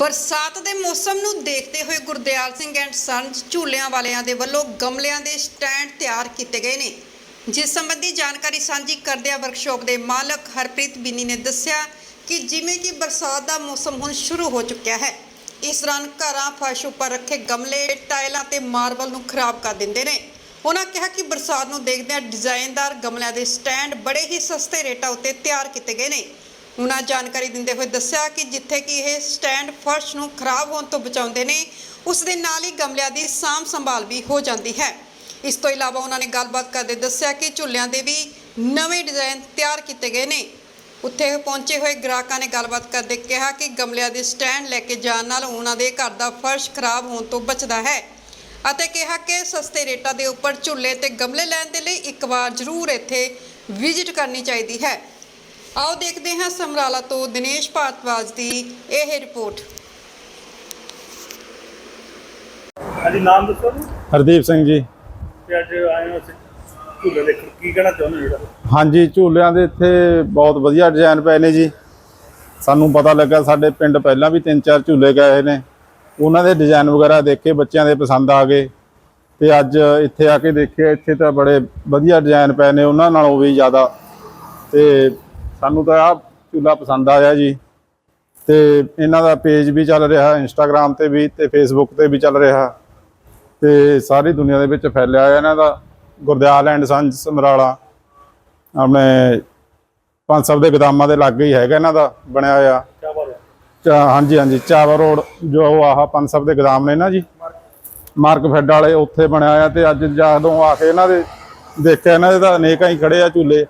ਬਰਸਾਤ ਦੇ ਮੌਸਮ ਨੂੰ ਦੇਖਦੇ ਹੋਏ ਗੁਰਦਿਆਲ ਸਿੰਘ ਐਂਡ ਸੰਸ ਝੂਲਿਆਂ ਵਾਲਿਆਂ ਦੇ ਵੱਲੋਂ ਗਮਲਿਆਂ ਦੇ ਸਟੈਂਡ ਤਿਆਰ ਕੀਤੇ ਗਏ ਨੇ। ਜਿਸ ਸੰਬੰਧੀ ਜਾਣਕਾਰੀ ਸਾਂਝੀ ਕਰਦਿਆਂ ਵਰਕਸ਼ਾਪ ਦੇ ਮਾਲਕ ਹਰਪ੍ਰੀਤ ਬਿੰਨੀ ਨੇ ਦੱਸਿਆ ਕਿ ਜਿਵੇਂ ਕਿ ਬਰਸਾਤ ਦਾ ਮੌਸਮ ਹੁਣ ਸ਼ੁਰੂ ਹੋ ਚੁੱਕਿਆ ਹੈ, ਇਸ ਦੌਰਾਨ ਘਰਾਂ, ਫਰਸ਼ ਉੱਪਰ ਰੱਖੇ ਗਮਲੇ, ਟਾਇਲਾਂ ਤੇ ਮਾਰਬਲ ਨੂੰ ਖਰਾਬ ਕਰ ਦਿੰਦੇ ਨੇ। ਉਹਨਾਂ ਕਿਹਾ ਕਿ ਬਰਸਾਤ ਨੂੰ ਦੇਖਦਿਆਂ ਡਿਜ਼ਾਈਨਦਾਰ ਗਮਲਿਆਂ ਦੇ ਸਟੈਂਡ ਬੜੇ ਹੀ ਸਸਤੇ ਰੇਟਾਂ ਉੱਤੇ ਤਿਆਰ ਕੀਤੇ ਗਏ ਨੇ। ਉਹਨਾਂ ਜਾਣਕਾਰੀ ਦਿੰਦੇ ਹੋਏ ਦੱਸਿਆ ਕਿ ਜਿੱਥੇ ਕਿ ਇਹ ਸਟੈਂਡ ਫਰਸ਼ ਨੂੰ ਖਰਾਬ ਹੋਣ ਤੋਂ ਬਚਾਉਂਦੇ ਨੇ, ਉਸ ਦੇ ਨਾਲ ਹੀ ਗਮਲਿਆਂ ਦੀ ਸਾਂਭ ਸੰਭਾਲ ਵੀ ਹੋ ਜਾਂਦੀ ਹੈ। ਇਸ ਤੋਂ ਇਲਾਵਾ ਉਹਨਾਂ ਨੇ ਗੱਲਬਾਤ ਕਰਦੇ ਦੱਸਿਆ ਕਿ ਝੁੱਲਿਆਂ ਦੇ ਵੀ ਨਵੇਂ ਡਿਜ਼ਾਈਨ ਤਿਆਰ ਕੀਤੇ ਗਏ ਨੇ। ਉੱਥੇ ਪਹੁੰਚੇ ਹੋਏ ਗ੍ਰਾਹਕਾਂ ਨੇ ਗੱਲਬਾਤ ਕਰਦੇ ਕਿਹਾ ਕਿ ਗਮਲਿਆਂ ਦੇ ਸਟੈਂਡ ਲੈ ਕੇ ਜਾਣ ਨਾਲ ਉਹਨਾਂ ਦੇ ਘਰ ਦਾ ਫਰਸ਼ ਖਰਾਬ ਹੋਣ ਤੋਂ ਬਚਦਾ ਹੈ ਅਤੇ ਕਿਹਾ ਕਿ ਸਸਤੇ ਰੇਟਾਂ ਦੇ ਉੱਪਰ ਝੁੱਲੇ ਤੇ ਗਮਲੇ ਲੈਣ ਦੇ ਲਈ ਇੱਕ ਵਾਰ ਜ਼ਰੂਰ ਇੱਥੇ ਵਿਜ਼ਿਟ ਕਰਨੀ ਚਾਹੀਦੀ ਹੈ। ਆਓ ਦੇਖਦੇ ਹਾਂ ਸਮਰਾਲਾ ਤੋਂ ਦਿਨੇਸ਼ ਭਾਰਤਵਾਜ ਦੀ ਇਹ ਰਿਪੋਰਟ। ਹਾਂਜੀ ਨਾਮ ਦੱਸੋ ਜੀ। ਹਰਦੀਪ ਸਿੰਘ ਜੀ। ਤੇ ਅੱਜ ਆਏ ਹੋ ਅਸੀਂ ਝੂਲੇ ਦੇਖਣ। ਕੀ ਕਹਿਣਾ ਚਾਹੁੰਦੇ ਹੋ ਜਿਹੜਾ? ਹਾਂਜੀ ਝੂਲਿਆਂ ਦੇ ਇੱਥੇ ਬਹੁਤ ਵਧੀਆ ਡਿਜ਼ਾਈਨ ਪਏ ਨੇ ਜੀ। ਸਾਨੂੰ ਪਤਾ ਲੱਗਾ ਸਾਡੇ ਪਿੰਡ ਪਹਿਲਾਂ ਵੀ ਤਿੰਨ ਚਾਰ ਝੂਲੇ ਗਏ ਨੇ। ਉਹਨਾਂ ਦੇ ਡਿਜ਼ਾਈਨ ਵਗੈਰਾ ਦੇਖੇ ਬੱਚਿਆਂ ਦੇ ਪਸੰਦ ਆ ਗਏ। ਤੇ ਅੱਜ ਇੱਥੇ ਆ ਕੇ ਦੇਖਿਆ ਇੱਥੇ ਤਾਂ ਬੜੇ ਵਧੀਆ ਡਿਜ਼ਾਈਨ ਪਏ ਨੇ ਉਹਨਾਂ ਨਾਲੋਂ ਵੀ ਜ਼ਿਆਦਾ। ਤੇ ਸਾਨੂੰ ਤਾਂ ਆਹ ਝੂਲਾ ਪਸੰਦ ਆਇਆ ਜੀ। ਤੇ ਇਹਨਾਂ ਦਾ ਪੇਜ ਵੀ ਚੱਲ ਰਿਹਾ ਇੰਸਟਾਗ੍ਰam ਤੇ ਵੀ ਤੇ ਫੇਸਬੁੱਕ ਤੇ ਵੀ ਚੱਲ ਰਿਹਾ। ਤੇ ਸਾਰੀ ਦੁਨੀਆ ਦੇ ਵਿੱਚ ਫੈਲਿਆ ਹੋਇਆ ਇਹਨਾਂ ਦਾ ਗੁਰਦਿਆਲ ਐਂਡ ਸੰਜ ਸਮਰਾਲਾ। ਆਪਣੇ ਪੰਜ ਸਭ ਦੇ ਗਦਾਮਾਂ ਦੇ ਲਾਗੇ ਹੀ ਹੈਗਾ ਇਹਨਾਂ ਦਾ ਬਣਿਆ ਹੋਇਆ। ਹਾਂਜੀ ਹਾਂਜੀ ਚਾਵਾ ਰੋਡ ਜੋ ਆਹ ਪੰਜ ਸਭ ਦੇ ਗਦਾਮ ਨੇ ਨਾ ਜੀ। ਮਾਰਕ ਫੈਡ ਵਾਲੇ ਉੱਥੇ ਬਣਿਆ ਹੋਇਆ ਤੇ ਅੱਜ ਜਦੋਂ ਆ ਕੇ ਇਹਨਾਂ ਦੇ ਦੇਖਿਆ ਇਹਨਾਂ ਦੇ ਤਾਂ ਅਨੇਕਾਂ ਹੀ ਖੜੇ ਆ ਝੂਲੇ।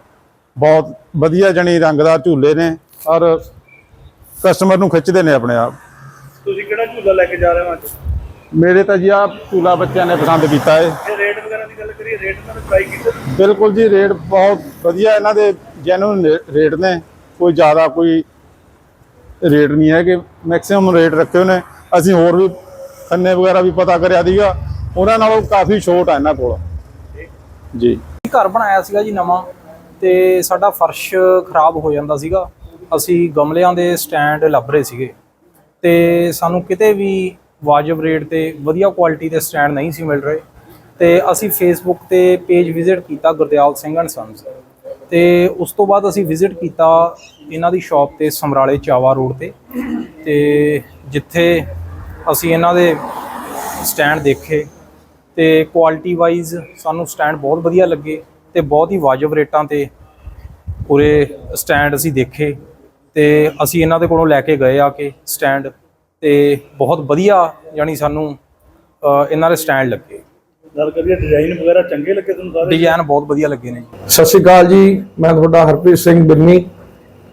ਬਹੁਤ ਵਧੀਆ ਜਣੀ ਰੰਗਦਾਰ ਝੂਲੇ ਨੇ ਔਰ ਕਸਟਮਰ ਨੂੰ ਖਿੱਚਦੇ ਨੇ ਆਪਣੇ ਆਪ। ਤੁਸੀਂ ਕਿਹੜਾ ਝੂਲਾ ਲੈ ਕੇ ਜਾ ਰਹੇ ਹੋ ਅੱਜ? ਮੇਰੇ ਤਾਂ ਜੀ ਆ ਝੂਲਾ ਬੱਚਿਆਂ ਨੇ ਪਸੰਦ ਕੀਤਾ ਹੈ ਰੇਟ ਵਗੈਰਾ ਦੀ ਗੱਲ ਕਰੀਏ ਰੇਟ ਇਹਨਾਂ ਨੇ ਟਰਾਈ ਕੀਤੇ? ਬਿਲਕੁਲ ਜੀ ਰੇਟ ਬਹੁਤ ਵਧੀਆ ਇਹਨਾਂ ਦੇ ਜੈਨੂਨ ਰੇਟ ਨੇ। ਕੋਈ ਜ਼ਿਆਦਾ ਕੋਈ ਰੇਟ ਨਹੀਂ ਹੈ ਕਿ ਮੈਕਸਿਮਮ ਰੇਟ ਰੱਖੇ ਹੋਏ ਨੇ। ਅਸੀਂ ਹੋਰ ਵੀ ਖੰਨੇ ਵਗੈਰਾ ਵੀ ਪਤਾ ਕਰਿਆ ਦੀਗਾ ਉਹਨਾਂ ਨਾਲੋਂ ਕਾਫੀ ਛੋਟ ਆ ਇਹਨਾਂ ਕੋਲ। ਜੀ। ਘਰ ਬਣਾਇਆ ਸੀਗਾ ਜੀ ਨਵਾਂ। ਤੇ ਸਾਡਾ ਫਰਸ਼ ਖਰਾਬ ਹੋ ਜਾਂਦਾ ਸੀਗਾ। ਅਸੀਂ ਗਮਲਿਆਂ ਦੇ ਸਟੈਂਡ ਲੱਭ ਰਹੇ ਸੀਗੇ। ਤੇ ਸਾਨੂੰ ਕਿਤੇ ਵੀ ਵਾਜਬ ਰੇਟ ਤੇ ਵਧੀਆ ਕੁਆਲਿਟੀ ਦੇ ਸਟੈਂਡ ਨਹੀਂ ਸੀ ਮਿਲ ਰਹੇ। ਤੇ ਅਸੀਂ ਫੇਸਬੁੱਕ ਤੇ ਪੇਜ ਵਿਜ਼ਿਟ ਕੀਤਾ ਗੁਰਦਿਆਲ ਸਿੰਘ ਐਂਡ ਸੰਸ ਤੇ ਉਸ ਤੋਂ ਬਾਅਦ ਅਸੀਂ ਵਿਜ਼ਿਟ ਕੀਤਾ ਇਹਨਾਂ ਦੀ ਸ਼ਾਪ ਤੇ ਸਮਰਾਲੇ ਚਾਵਾ ਰੋਡ ਤੇ। ਤੇ ਜਿੱਥੇ ਅਸੀਂ ਇਹਨਾਂ ਦੇ ਸਟੈਂਡ ਦੇਖੇ। ਤੇ ਕੁਆਲਿਟੀ ਵਾਈਜ਼ ਸਾਨੂੰ ਸਟੈਂਡ ਬਹੁਤ ਵਧੀਆ ਲੱਗੇ। ਤੇ ਬਹੁਤ ਹੀ ਵਾਜਬ ਰੇਟਾਂ ਤੇ ਪੂਰੇ ਸਟੈਂਡ ਅਸੀਂ ਦੇਖੇ ਤੇ ਅਸੀਂ ਇਹਨਾਂ ਦੇ ਕੋਲੋਂ ਲੈ ਕੇ ਗਏ ਆ ਕੇ ਸਟੈਂਡ ਤੇ ਬਹੁਤ ਵਧੀਆ ਯਾਨੀ ਸਾਨੂੰ ਇਹਨਾਂ ਦੇ ਸਟੈਂਡ ਲੱਗੇ। ਗੱਲ ਕਰੀਏ ਡਿਜ਼ਾਈਨ ਵਗੈਰਾ ਚੰਗੇ ਲੱਗੇ ਤੁਹਾਨੂੰ ਸਾਰੇ? ਡਿਜ਼ਾਈਨ ਬਹੁਤ ਵਧੀਆ ਲੱਗੇ ਨੇ ਜੀ। ਸਤਿ ਸ਼੍ਰੀ ਅਕਾਲ ਜੀ ਮੈਂ ਤੁਹਾਡਾ ਹਰਪ੍ਰੀਤ ਸਿੰਘ ਬਿੰਨੀ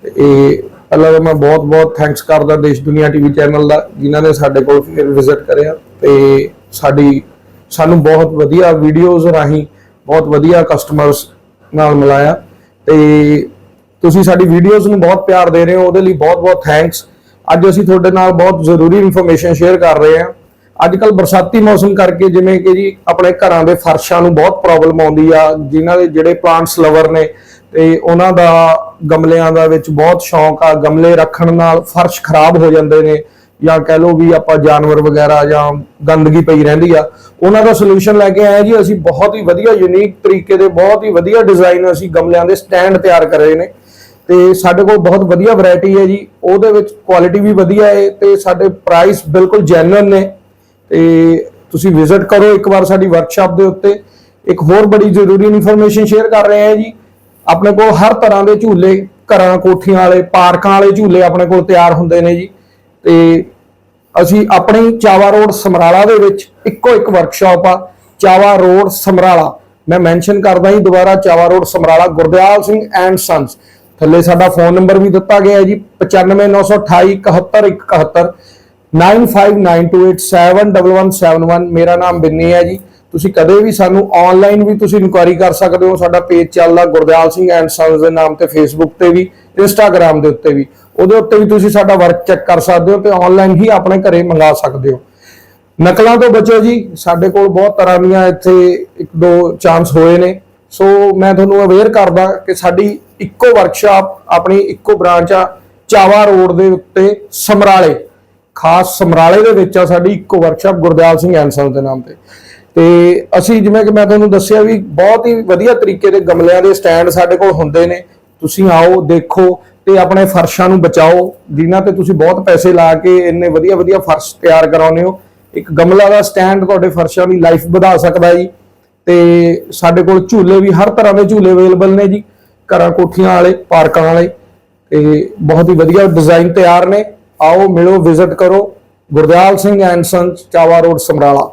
ਇਹ ਪਹਿਲਾਂ ਤਾਂ ਮੈਂ ਬਹੁਤ-ਬਹੁਤ ਥੈਂਕਸ ਕਰਦਾ ਦੇਸ਼ ਦੁਨੀਆ ਟੀਵੀ ਚੈਨਲ ਦਾ ਜਿਨ੍ਹਾਂ ਨੇ ਸਾਡੇ ਕੋਲ ਫਿਰ ਵਿਜ਼ਿਟ ਕਰਿਆ। ਤੇ ਸਾਡੀ ਸਾਨੂੰ ਬਹੁਤ ਵਧੀਆ ਵੀਡੀਓਜ਼ ਰਾਹੀਂ ਬਹੁਤ ਵਧੀਆ ਕਸਟਮਰਸ ਨਾਲ ਮਿਲਾਇਆ। ਤੇ ਤੁਸੀਂ ਸਾਡੀ ਵੀਡੀਓਜ਼ ਨੂੰ ਬਹੁਤ ਪਿਆਰ ਦੇ ਰਹੇ ਹੋ, ਉਹਦੇ ਲਈ ਬਹੁਤ-ਬਹੁਤ ਥੈਂਕਸ ਅੱਜ ਅਸੀਂ ਤੁਹਾਡੇ ਨਾਲ ਬਹੁਤ ਜ਼ਰੂਰੀ ਇਨਫੋਰਮੇਸ਼ਨ ਸ਼ੇਅਰ ਕਰ ਰਹੇ ਹਾਂ। ਅੱਜ ਕੱਲ ਬਰਸਾਤੀ ਮੌਸਮ ਕਰਕੇ ਜਿਵੇਂ ਕਿ ਜੀ ਆਪਣੇ ਘਰਾਂ ਦੇ ਫਰਸ਼ਾਂ ਨੂੰ ਬਹੁਤ ਪ੍ਰੋਬਲਮ ਆਉਂਦੀ ਆ, ਜਿਨ੍ਹਾਂ ਦੇ ਜਿਹੜੇ ਪਲਾਂਟਸ ਲਵਰ ਨੇ, ਤੇ ਉਹਨਾਂ ਦਾ ਗਮਲਿਆਂ ਦਾ ਵਿੱਚ ਬਹੁਤ ਸ਼ੌਂਕ ਆ, ਗਮਲੇ ਰੱਖਣ ਨਾਲ ਫਰਸ਼ ਖਰਾਬ ਹੋ ਜਾਂਦੇ ਨੇ। ਜਾਂ ਕਹਿ ਲਓ ਵੀ ਆਪਾਂ ਜਾਨਵਰ ਵਗੈਰਾ ਜਾਂ ਗੰਦਗੀ ਪਈ ਰਹਿੰਦੀ ਆ, ਉਹਨਾਂ ਦਾ ਸੋਲੂਸ਼ਨ ਲੈ ਕੇ ਆਏ ਜੀ, ਅਸੀਂ ਬਹੁਤ ਹੀ ਵਧੀਆ ਯੂਨੀਕ ਤਰੀਕੇ ਦੇ, ਬਹੁਤ ਹੀ ਵਧੀਆ ਡਿਜ਼ਾਈਨ ਅਸੀਂ ਗਮਲਿਆਂ ਦੇ ਸਟੈਂਡ ਤਿਆਰ ਕਰ ਰਹੇ ਨੇ। ਤੇ ਸਾਡੇ ਕੋਲ ਬਹੁਤ ਵਧੀਆ ਵੈਰਾਈਟੀ ਹੈ ਜੀ, ਉਹਦੇ ਵਿੱਚ ਕੁਆਲਿਟੀ ਵੀ ਵਧੀਆ ਹੈ ਤੇ ਸਾਡੇ ਪ੍ਰਾਈਸ ਬਿਲਕੁਲ ਜੈਨੂਇਨ ਨੇ। ਤੇ ਤੁਸੀਂ ਵਿਜ਼ਿਟ ਕਰੋ ਇੱਕ ਵਾਰ ਸਾਡੀ ਵਰਕਸ਼ਾਪ ਦੇ ਉੱਤੇ। ਇੱਕ ਹੋਰ ਬੜੀ ਜ਼ਰੂਰੀ ਇਨਫੋਰਮੇਸ਼ਨ ਸ਼ੇਅਰ ਕਰ ਰਹੇ ਹਾਂ ਜੀ, ਆਪਣੇ ਕੋਲ ਹਰ ਤਰ੍ਹਾਂ ਦੇ ਝੂਲੇ, ਘਰਾਂ, ਕੋਠੀਆਂ ਵਾਲੇ, ਪਾਰਕਾਂ ਵਾਲੇ ਝੂਲੇ ਆਪਣੇ ਕੋਲ ਤਿਆਰ ਹੁੰਦੇ ਨੇ ਜੀ। ਤੇ ਅਸੀਂ ਆਪਣੀ ਚਾਵਾ ਰੋਡ ਸਮਰਾਲਾ ਦੇ ਵਿੱਚ ਇੱਕੋ ਇੱਕ ਵਰਕਸ਼ਾਪ ਆ, ਚਾਵਾ ਰੋਡ ਸਮਰਾਲਾ। ਮੈਂ ਮੈਂਸ਼ਨ ਕਰਦਾ ਜੀ ਦੁਬਾਰਾ Chawa road Samrala, Gurdial Singh and sons ਥੱਲੇ ਸਾਡਾ ਫੋਨ ਨੰਬਰ ਵੀ ਦਿੱਤਾ ਗਿਆ ਹੈ ਜੀ 9592871171 9592871171 ਮੇਰਾ ਨਾਮ ਬਿੰਨੀ ਹੈ ਜੀ। ਤੁਸੀਂ ਕਦੇ ਵੀ ਸਾਨੂੰ ਆਨਲਾਈਨ ਵੀ ਤੁਸੀਂ ਇਨਕੁਆਇਰੀ ਕਰ ਸਕਦੇ ਹੋ। ਸਾਡਾ ਪੇਜ ਚੱਲਦਾ ਗੁਰਦਿਆਲ ਸਿੰਘ ਐਂਡ ਸਨਸ ਦੇ ਨਾਮ ਤੇ ਫੇਸਬੁੱਕ ਤੇ ਵੀ ਇੰਸਟਾਗ੍ਰam ਦੇ ਉੱਤੇ ਵੀ। ਉਹਦੇ ਉੱਤੇ ਵੀ ਤੁਸੀਂ ਸਾਡਾ ਵਰਕ ਚੈੱਕ ਕਰ ਸਕਦੇ ਹੋ ਤੇ ਆਨਲਾਈਨ ਹੀ ਆਪਣੇ ਘਰੇ ਮੰਗਾ ਸਕਦੇ ਹੋ। ਨਕਲਾਂ ਤੋਂ ਬਚੋ ਜੀ, ਸਾਡੇ ਕੋਲ ਬਹੁਤ ਤਰ੍ਹਾਂ ਦੀਆਂ ਇੱਥੇ ਇੱਕ ਦੋ ਚਾਂਸ ਹੋਏ ਨੇ। ਸੋ ਮੈਂ ਤੁਹਾਨੂੰ ਅਵੇਅਰ ਕਰਦਾ ਕਿ ਸਾਡੀ ਇੱਕੋ ਵਰਕਸ਼ਾਪ ਆਪਣੀ ਇੱਕੋ ਬ੍ਰਾਂਚ ਆ, ਚਾਵਾ ਰੋਡ ਦੇ ਉੱਤੇ ਸਮਰਾਲੇ। ਖਾਸ ਸਮਰਾਲੇ ਦੇ ਵਿੱਚ ਆ ਸਾਡੀ ਇੱਕੋ ਵਰਕਸ਼ਾਪ ਗੁਰਦਿਆਲ ਸਿੰਘ ਐਂਸਨ ਦੇ ਨਾਮ ਤੇ। ਤੇ ਅਸੀਂ ਜਿਵੇਂ ਕਿ ਮੈਂ ਤੁਹਾਨੂੰ ਦੱਸਿਆ ਵੀ ਬਹੁਤ ਹੀ ਵਧੀਆ ਤਰੀਕੇ ਦੇ ਗਮਲਿਆਂ ਦੇ ਸਟੈਂਡ ਸਾਡੇ ਕੋਲ ਹੁੰਦੇ ਨੇ। ਤੁਸੀਂ ਆਓ, ਦੇਖੋ ਤੇ ਆਪਣੇ ਫਰਸ਼ਾਂ ਨੂੰ ਬਚਾਓ, ਜਿਨ੍ਹਾਂ ਤੇ ਤੁਸੀਂ ਬਹੁਤ ਪੈਸੇ ਲਾ ਕੇ ਇੰਨੇ ਵਧੀਆ ਵਧੀਆ ਫਰਸ਼ ਤਿਆਰ ਕਰਾਉਂਦੇ ਹੋ। ਇੱਕ ਗਮਲਾ ਦਾ ਸਟੈਂਡ ਤੁਹਾਡੇ ਫਰਸ਼ਾਂ ਦੀ ਲਾਈਫ ਵਧਾ ਸਕਦਾ ਜੀ। ਤੇ ਸਾਡੇ ਕੋਲ ਝੂਲੇ ਵੀ ਹਰ ਤਰ੍ਹਾਂ ਦੇ ਝੂਲੇ ਅਵੇਲੇਬਲ ਨੇ ਜੀ, ਘਰਾਂ ਕੋਠੀਆਂ ਵਾਲੇ, ਪਾਰਕਾਂ ਵਾਲੇ। ਤੇ ਬਹੁਤ ਹੀ ਵਧੀਆ ਡਿਜ਼ਾਈਨ ਤਿਆਰ ਨੇ। ਆਓ, ਮਿਲੋ, ਵਿਜ਼ਿਟ ਕਰੋ। Gurdial Singh and sons Chawa road, Samrala.